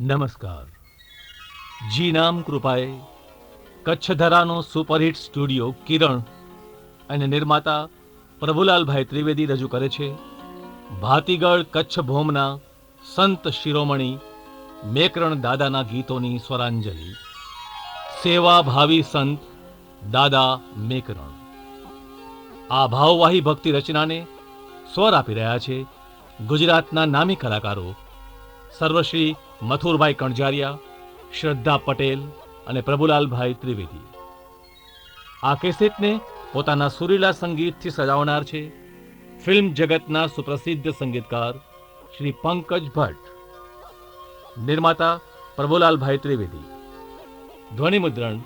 નમસ્કાર. જી નામ કૃપાએ કચ્છ ધરાનો સુપરહિટ સ્ટુડિયો કિરણ અને નિર્માતા પ્રભુલાલભાઈ ત્રિવેદી રજૂ કરે છે. ભાતીગળ કચ્છ ભોમના સંત શિરોમણી મેકરણ દાદાના ગીતોની સ્વરાંજલિ. સેવા ભાવી સંત દાદા મેકરણ. આ ભાવવાહી ભક્તિ રચનાને સ્વર આપી રહ્યા છે ગુજરાતના નામી કલાકારો સર્વશ્રી મથુરભાઈ કણજારિયા, શ્રદ્ધા પટેલ અને પ્રભુલાલભાઈ ત્રિવેદી. આ કેસેટને પોતાના સુરીલા સંગીતથી સજાવનાર છે ફિલ્મ જગતના સુપ્રસિદ્ધ સંગીતકાર શ્રી પંકજ ભટ્ટ. નિર્માતા પ્રભુલાલભાઈ ત્રિવેદી. ધ્વનિમુદ્રણ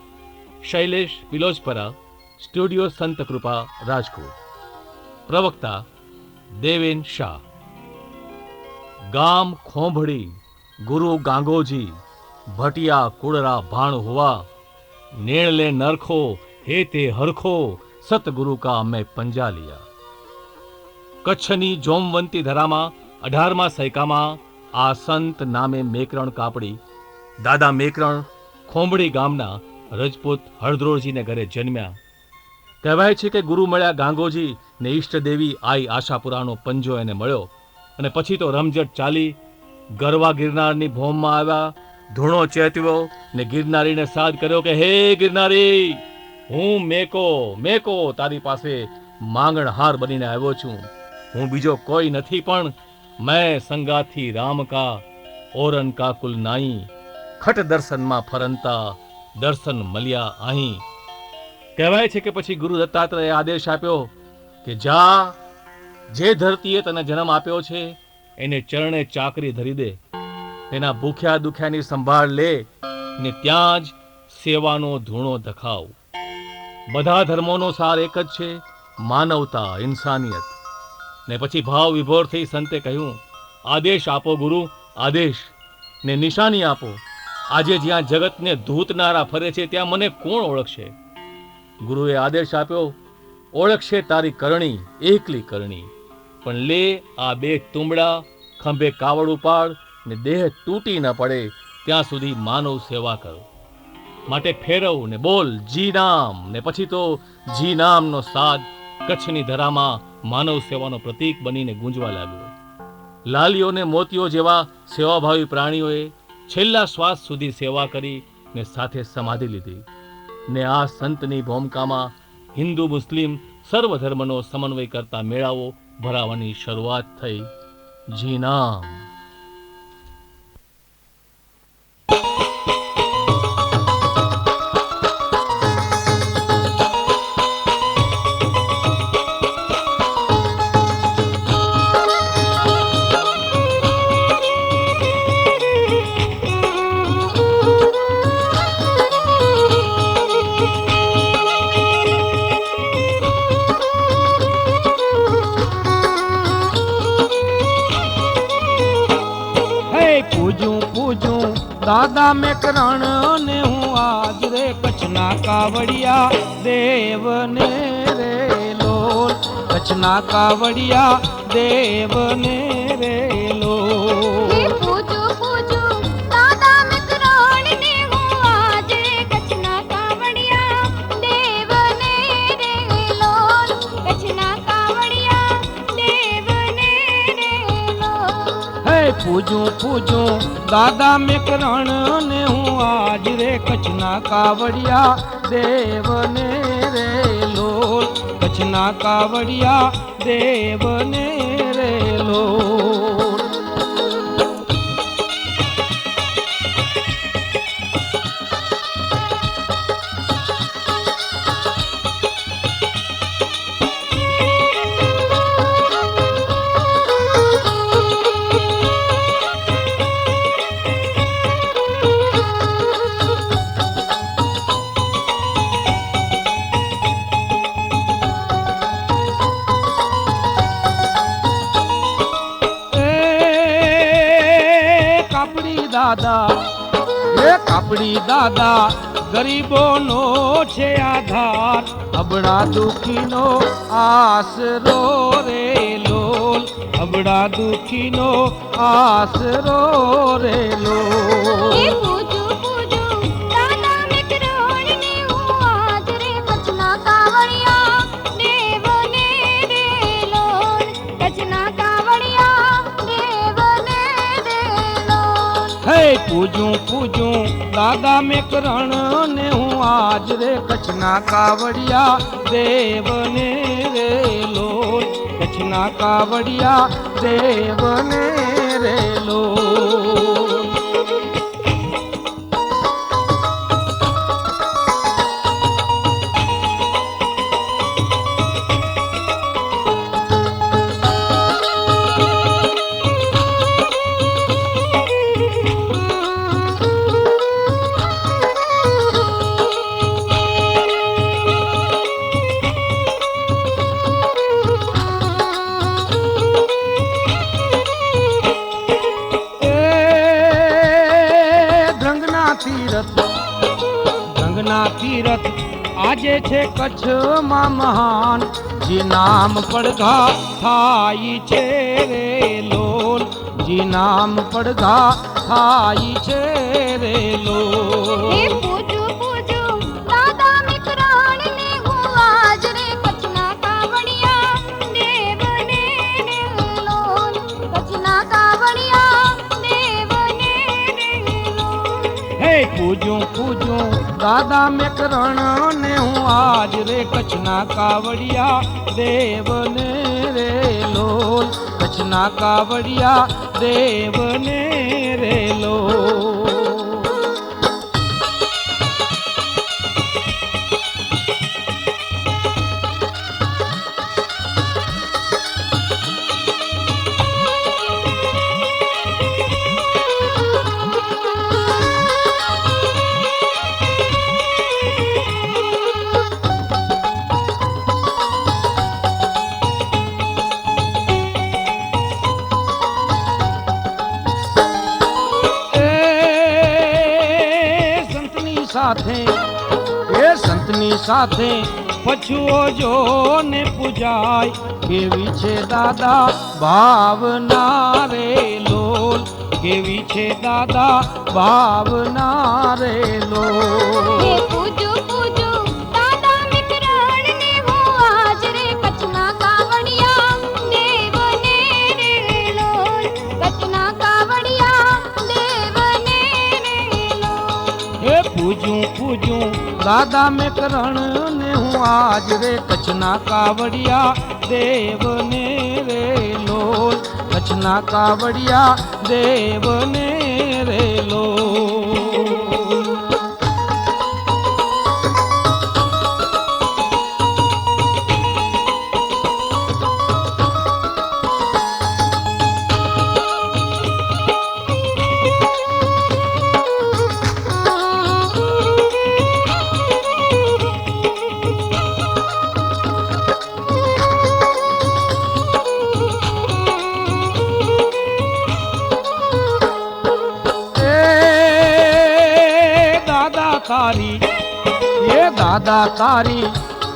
શૈલેષ પિલોજપરા, સ્ટુડિયો સંત કૃપા રાજકોટ. પ્રવક્તા દેવેન શાહ. ગામ ખોંભળી, ગુરુ ગાંગોજી, ભટિયા, કુળરા, ભાણ હુआ નેણલે નરખો, હે તે હરખો, સતગુરુ કા અમે પંજા લિયા કચ્છની જોમવંતી ધરામાં, અઢારમા સૈકામાં, આ સંત નામે મેકરણ કાપડી, દાદા મેકરણ, ખોંભળી ગામના રજપૂત હળદ્રોળજીને ઘરે જન્મ્યા. કહેવાય છે કે ગુરુ મળ્યા ગાંગોજી ને ઈષ્ટદેવી આઈ આશાપુરાનો પંજો એને મળ્યો. અને પછી તો રમઝટ ચાલી, ગરવા ગિરનારની ભોમમાં આવ્યા, ધૂણો ચેતવ્યો ને ગિરનારીને સાદ કર્યો કે, હે ગિરનારી, હું મેકો મેકો, તારી પાસે માંગણહાર બનીને આવ્યો છું. હું બીજો કોઈ નથી, પણ મેં સંગાથી રામ કા ઓરન કા કુલ નાઈ, ખટ દર્શનમાં ફરંતા દર્શન મળ્યા અહીં કહેવાય છે કે પછી ગુરુ દત્તાત્રેય આદેશ આપ્યો કે, જા જે ધરતીએ તને જન્મ આપ્યો છે, એને ચરણે ચાકરી ધરી દે. તેના ભૂખ્યા દુખ્યાની સંભાળ લે ને ત્યાં જ સેવાનો ધૂણો ધખાવ બધા ધર્મોનો સાર એક જ છે, માનવતા ઇન્સાનિયત. ને પછી ભાવ વિભોર થઈ સંતે કહ્યું, આદેશ આપો ગુરુ, આદેશ. ને નિશાની આપો. આજે જ્યાં જગતને ધૂતનારા ફરે છે, ત્યાં મને કોણ ઓળખશે? ગુરુએ આદેશ આપ્યો, ઓળખશે તારી કરણી, એકલી કરણી. પણ લે આ બે તુંબડા, ખંભે કાવડ ઉપાડ ને દેહ તૂટી ન પડે, ત્યાં સુધી માનવ સેવા કરો. માટે ફેરવ ને બોલ જી નામ ને પછી તો જી નામનો સાદ કચ્છની ધરામાં માનવ સેવાનો પ્રતીક બનીને ગુંજવા લાગ્યો. લાલીઓ ને મોતીઓ જેવા સેવાભાવી પ્રાણીઓએ છેલ્લા શ્વાસ સુધી સેવા કરી ને સાથે સમાધિ લીધી. ને આ સંતની ભૂમિકામાં હિન્દુ મુસ્લિમ સર્વ ધર્મનો સમન્વય કરતા મેળાઓ ભરાવાની શરૂઆત થઈ. જી કાવડિયા દેવને રે લોલ. કચ્છના કાવડિયા દેવને રે લોલ. પૂજુ પૂજુ દાદા મિત્રોણ ને હું આજ રે કચ્છના કાવડિયા દેવને રે લોલ. કચ્છના કાવડિયા દેવને દાદા. એ કાપડી દાદા ગરીબોનો છે આધાર. અબડા દુખીનો આસરો રે લોલ. અબડા દુખીનો આસરો રે લોલ. પૂજું પૂજું, દાદા મેં કરણ ને હું આજ રે કચ્છના કાવડિયા, દેવને રે લોલ કચ્છના કાવડિયા, દેવને રે લોલ નામ પડઘા થાય છે રે લોલ. જી નામ પડઘા થાય છે રે લોલ. પૂજું પૂજું. દાદા મેં કરણ ને હું આજ રે કચ્છના કાવડિયા, દેવને રે લોલ. કચ્છના કાવડિયા, દેવને રે લોલ. સાથે, એ સંતની સાથે પછુઓ જો ને પૂજાય. કેવી છે દાદા ભાવના રે લોલ? કેવી છે દાદા ભાવના રે લોલ? દાદા મેં કરણ ને હું આજ રે કચ્છના કાવડિયા, દેવને રે લોલ. કચ્છના કાવડિયા, દેવને રે તારી. એ દાદા તારી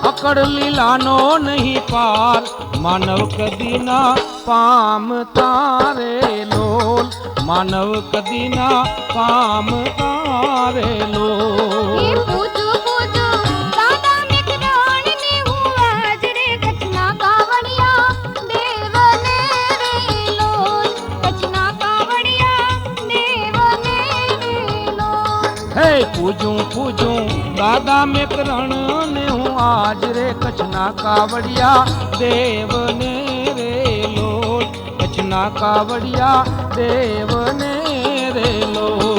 અકડ લીલાનો નહીં પાર. માનવ કદી ના પામ તારે લોલ. માનવ કદી ના પામ તારે લોલ. પૂજું પૂજું. દાદા મેં કરણ ને હું આજ રે કચ્છના કાવડિયા, દેવને રે લોલ કચ્છના કાવડિયા, દેવને રે લોલ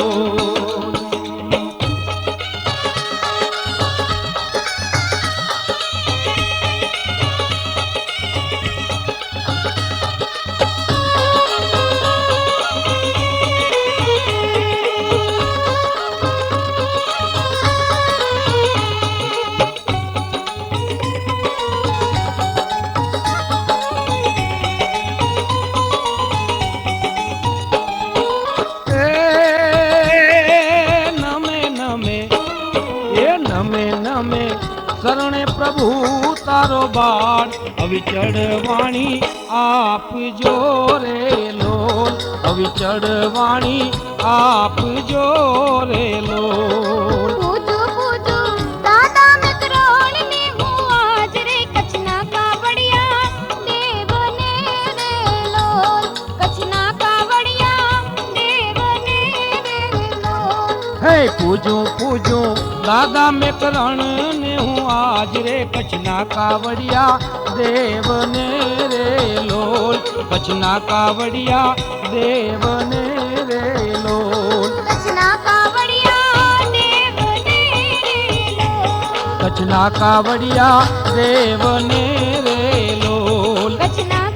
વાણી આપજો રેલો પૂજું પૂજું દાદા મેં કરણ ને હું આજ રે કચ્છના કાવડિયા દેવને રે લોલ કચ્છના કાવડિયા દેવને વેલો. કચ્છના કાવડિયા દેવને રેલો કચ્છના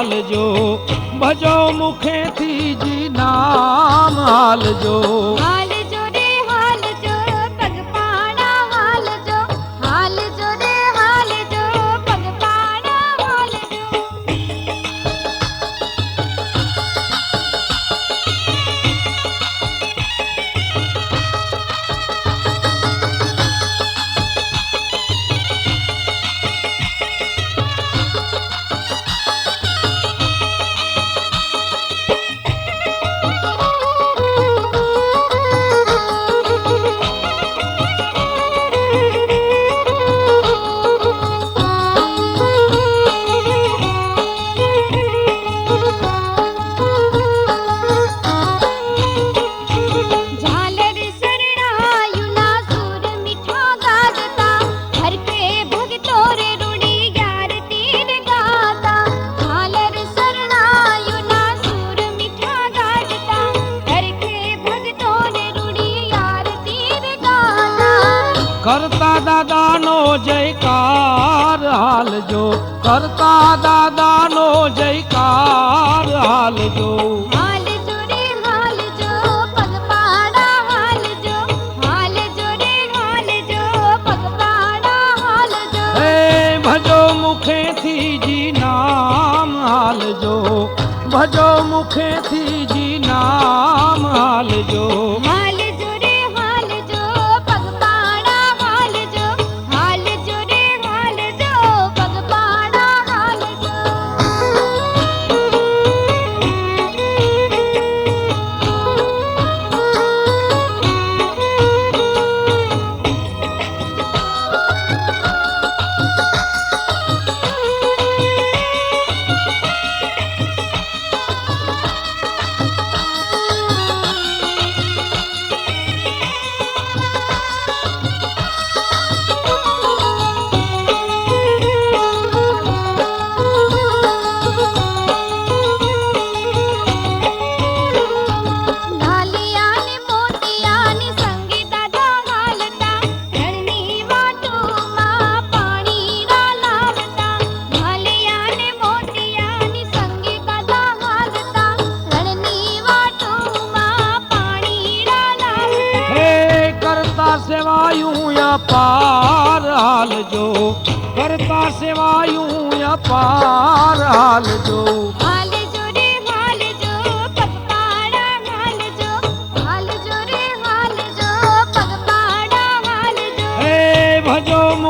હાલજો ભજો મુખેથી જી નામ હાલજો કરતા દાદાનો જયકાર હાલજો કરતા દાદાનો જયકાર હાલજો ભજો મુખેથી જી નામ હાલજો ભજો મુખેથી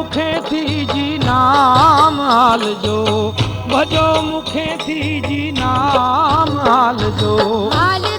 મુખેથી જી નામ હાલજો. ભજો મુખેથી જી નામ હાલજો. હાલ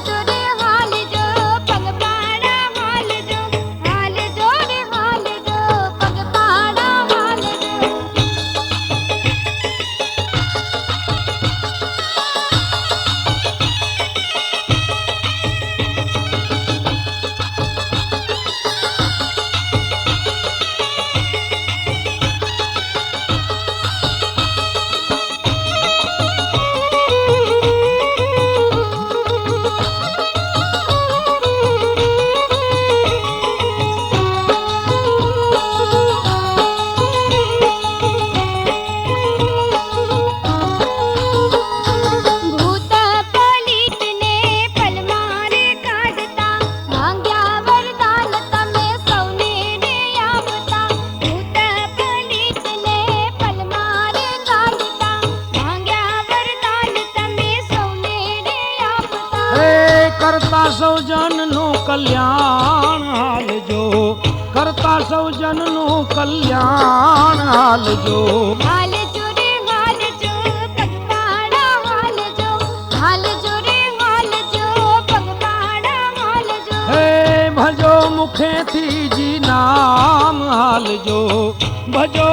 હાલજો હાલજો રે હાલજો પગપાળા હાલજો હાલજો રે હાલજો પગપાળા હાલજો હે ભજો મુખેથી જી નામ હાલજો. ભજો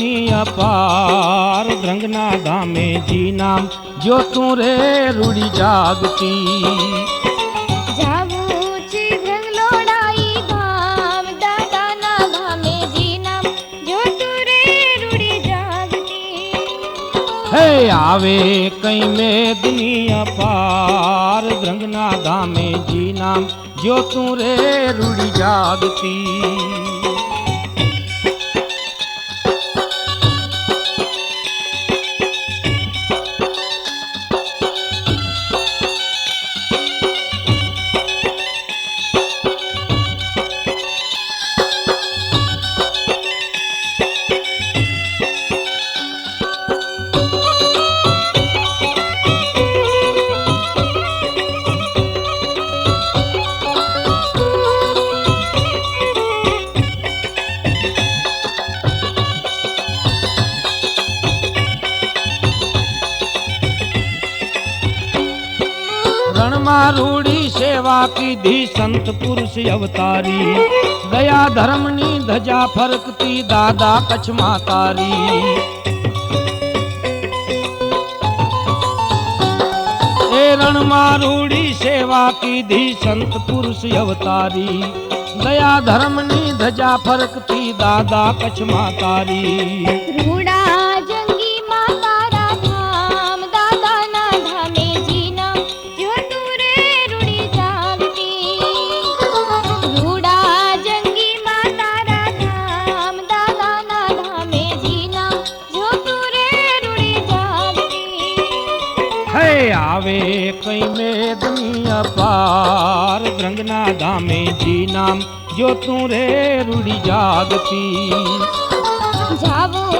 ની અપાર ધ્રંગના ધામે જી નામ જો તું રે રૂડી જાગતી. આવે કઈ મેદની અપાર ધ્રંગના ધામે જી નામ જો તું રે રૂડી જાગતી. રણમાં રૂડી સેવા કીધી સંત પુરુષ અવતારી. દયા ધર્મની ધજા ફરકતી દાદા કચ્છમાં તારી એ રણમાં રૂડી સેવા કીધી સંત પુરુષ અવતારી. દયા ધર્મની ધજા ફરકતી દાદા કચ્છમાં તારી કઈ મેદની અપાર? દ્રંગના ધામે જી નામ જો તું રે રૂડી જાગતી. જાવું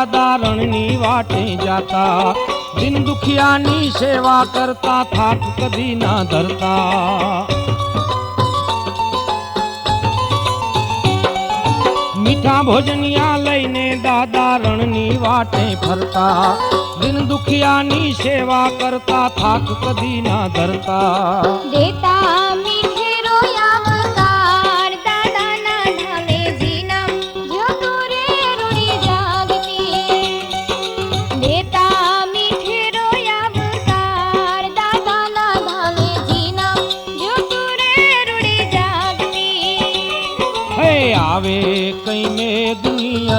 લઈને દાદા રણની વાટે જાતા. દિન દુખિયાની સેવા કરતા થાક કદી ના ધરતા. મીઠા ભોજનિયા લઈને દાદા રણની વાટે ફરતા. દિન દુખિયાની સેવા કરતા થાક કદી ના ધરતા. દેતા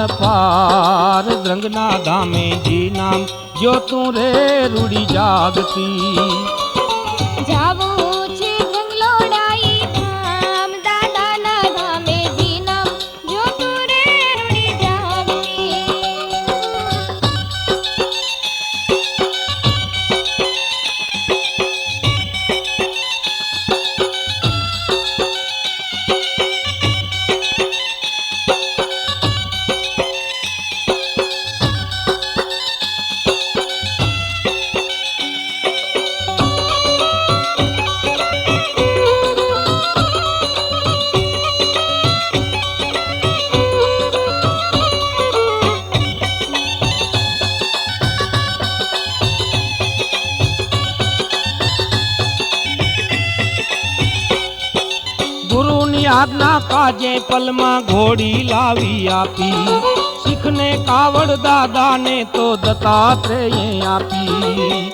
પાર દ્રંગના ધામે જી નામ જો તું રે રૂડી જાગતી. પલમાં ઘોડી લાવી આપી. શીખને કાવડ દાદાને તો દત્તાત્રેય આપી.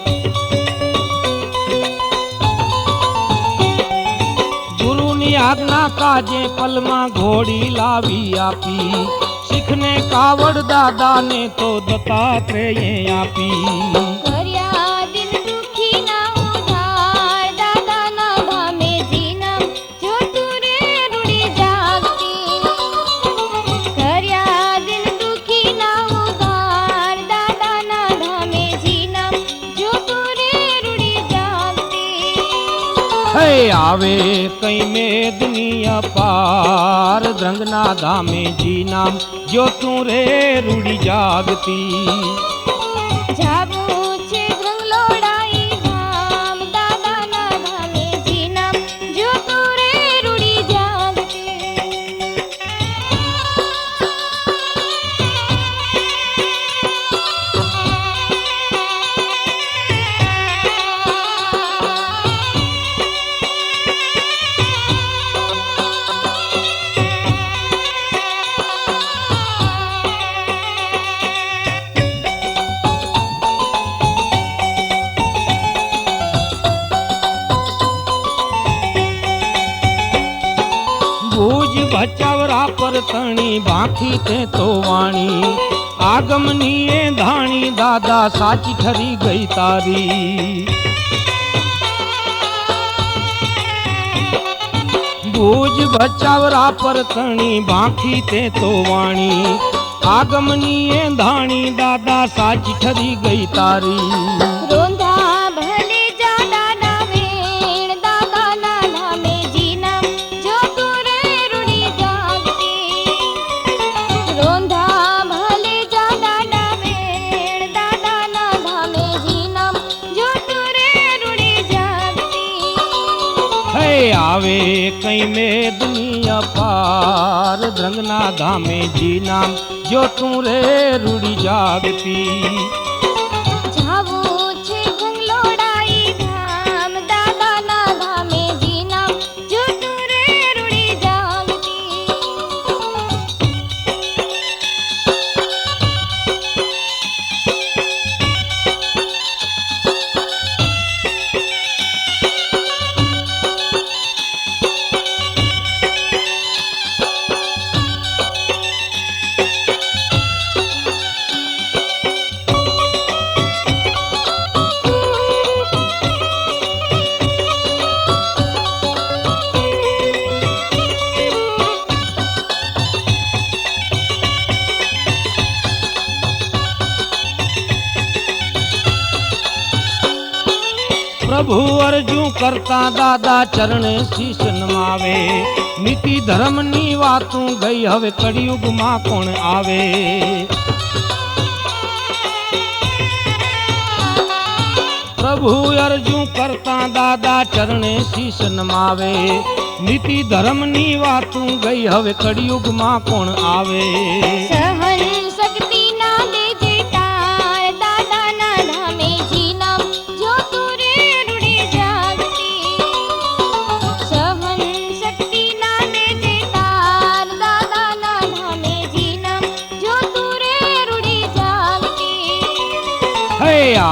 ગુરુની આજ્ઞા કાજે પલમાં ઘોડી લાવી આપી. શીખને કાવડ દાદાને તો દત્તાત્રેય આપી. આવે કઈ દુનિયા પાર. દ્રંગના ધામે જી નામ જો તું રે રૂડી જાગતી. જાવું ભચાવરા પર તણી બાંખી તે તો વાણી. આગમની એ ધાણી દાદા સાચી ઠરી ગઈ તારી. ભૂજ બચાવરા પર તણી બાંખી તે તો વાણી. આગમની એ ધાણી દાદા સાચી ઠરી ગઈ તારી. આવે કઈ મેં દુનિયા પાર ધ્રંગના ધામે જી નામ જો તું રે રૂડી જાગતી. પ્રભુ અરજુ કરતા દાદા ચરણે શીશ નમાવે નીતિ ધર્મની વાતું ગઈ, હવે કળિયુગમાં કોણ આવે? પ્રભુ અરજુ કરતા દાદા ચરણે શીશ નમાવે નીતિ ધર્મની વાતું ગઈ, હવે કળિયુગમાં કોણ આવે?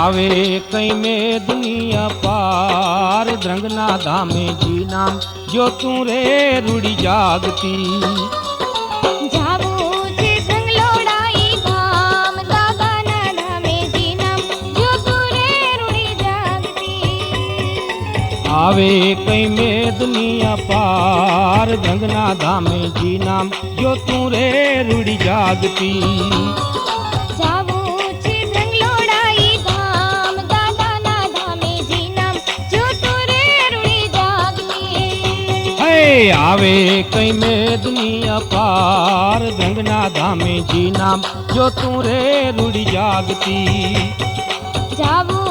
આવે કઈ મે દુનિયા પાર. ધ્રંગના ધામે જી નામ જો તું રે રૂડી જાગતી. આવે કઈ મે દુનિયા પાર. ધ્રંગના ધામે જી નામ જો તું રે રૂડી જાગતી. આવે કઈ મેં દુનિયા પાર ગંગના ધામે જી નામ, જો તું રે રૂડી જાગતી. જાવું